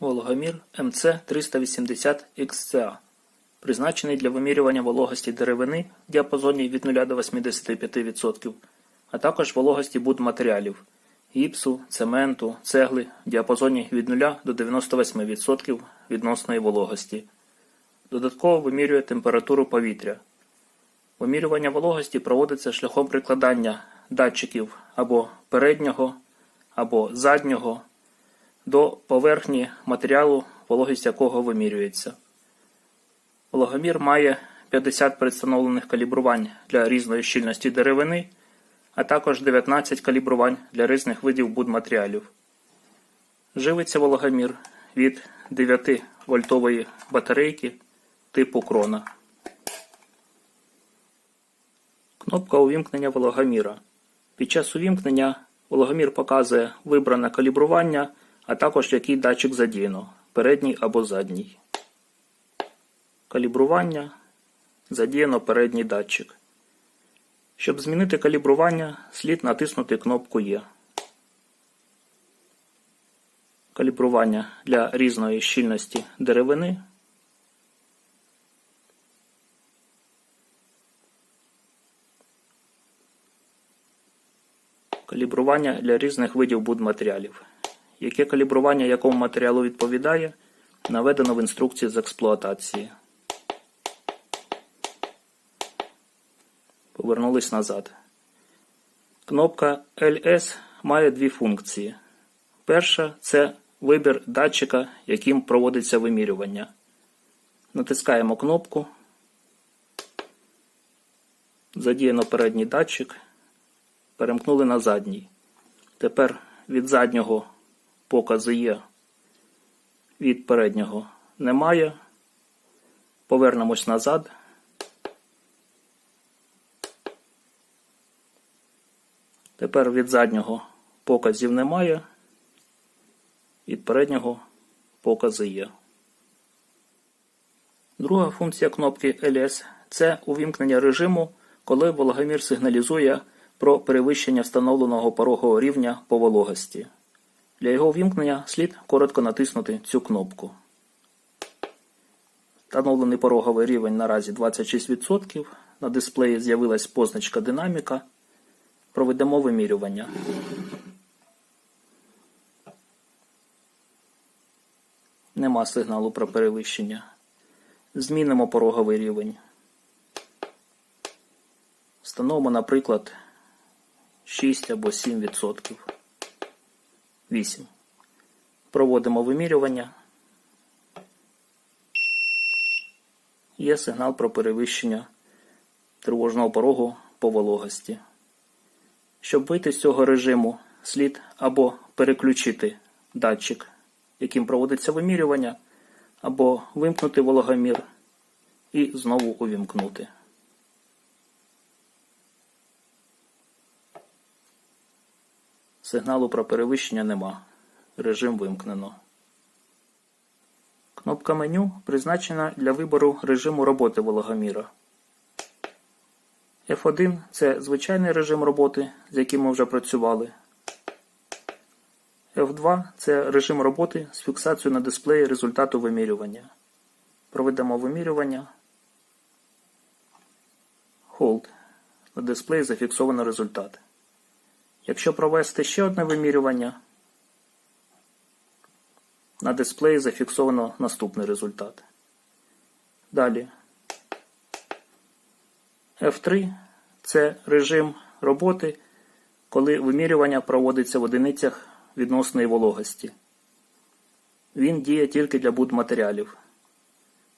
Вологомір МЦ380XCA, призначений для вимірювання вологості деревини в діапазоні від 0 до 85%, а також вологості будматеріалів гіпсу, цементу, цегли в діапазоні від 0 до 98% відносної вологості. Додатково вимірює температуру повітря. Вимірювання вологості проводиться шляхом прикладання датчиків або переднього, або заднього до поверхні матеріалу, вологість якого вимірюється. Вологомір має 50 предстановлених калібрувань для різної щільності деревини, а також 19 калібрувань для різних видів будматеріалів. Живиться вологомір від 9 вольтової батарейки типу крона. Кнопка увімкнення вологоміра. Під час увімкнення вологомір показує вибране калібрування, а також який датчик задіяно передній або задній. Калібрування задіяно передній датчик. Щоб змінити калібрування, слід натиснути кнопку Є. Калібрування для різної щільності деревини. Калібрування для різних видів будматеріалів. Яке калібрування якому матеріалу відповідає, наведено в інструкції з експлуатації. Повернулись назад. Кнопка LS має дві функції. Перша це вибір датчика, яким проводиться вимірювання. Натискаємо кнопку. Задіяно передній датчик. Перемкнули на задній. Тепер від заднього покази є, від переднього немає. Повернемось назад. Тепер від заднього показів немає, від переднього покази є. Друга функція кнопки LS це увімкнення режиму, коли вологомір сигналізує про перевищення встановленого порогового рівня по вологості. Для його ввімкнення слід коротко натиснути цю кнопку. Встановлений пороговий рівень наразі 26%. На дисплеї з'явилась позначка динаміка. Проведемо вимірювання. Нема сигналу про перевищення. Змінимо пороговий рівень. Встановимо, наприклад, 6 або 7%. 8. Проводимо вимірювання. Є сигнал про перевищення тривожного порогу по вологості. Щоб вийти з цього режиму, слід або переключити датчик, яким проводиться вимірювання, або вимкнути вологомір і знову увімкнути. Сигналу про перевищення нема. Режим вимкнено. Кнопка меню призначена для вибору режиму роботи вологоміра. F1 це звичайний режим роботи, з яким ми вже працювали. F2 це режим роботи з фіксацією на дисплеї результату вимірювання. Проведемо вимірювання. Hold. На дисплеї зафіксовано результат. Якщо провести ще одне вимірювання, на дисплеї зафіксовано наступний результат. Далі. F3 це режим роботи, коли вимірювання проводиться в одиницях відносної вологості. Він діє тільки для будматеріалів.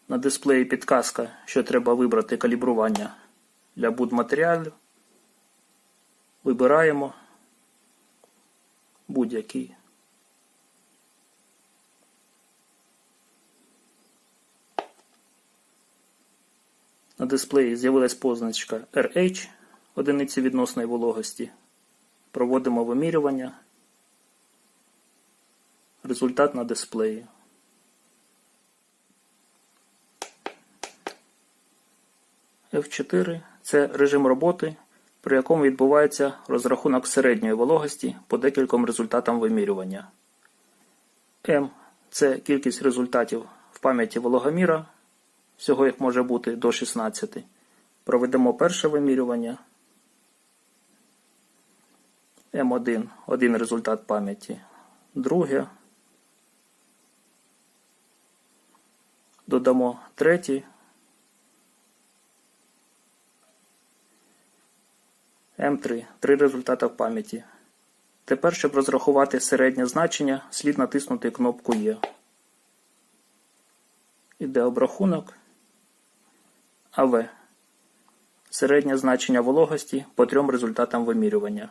На дисплеї підказка, що треба вибрати калібрування для будматеріалів. Вибираємо будь-який. На дисплеї з'явилась позначка RH, одиниці відносної вологості. Проводимо вимірювання. Результат на дисплеї. F4 це режим роботи, при якому відбувається розрахунок середньої вологості по декільком результатам вимірювання. M це кількість результатів в пам'яті вологоміра. Всього їх може бути до 16. Проведемо перше вимірювання. М1 один результат пам'яті. Друге. Додамо третій. М3 три результати в пам'яті. Тепер, щоб розрахувати середнє значення, слід натиснути кнопку Є. Іде обрахунок. АВ. Середнє значення вологості по трьом результатам вимірювання.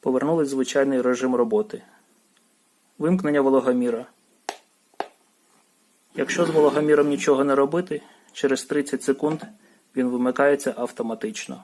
Повернулись в звичайний режим роботи. Вимкнення вологоміра. Якщо з вологоміром нічого не робити, через 30 секунд він вимикається автоматично.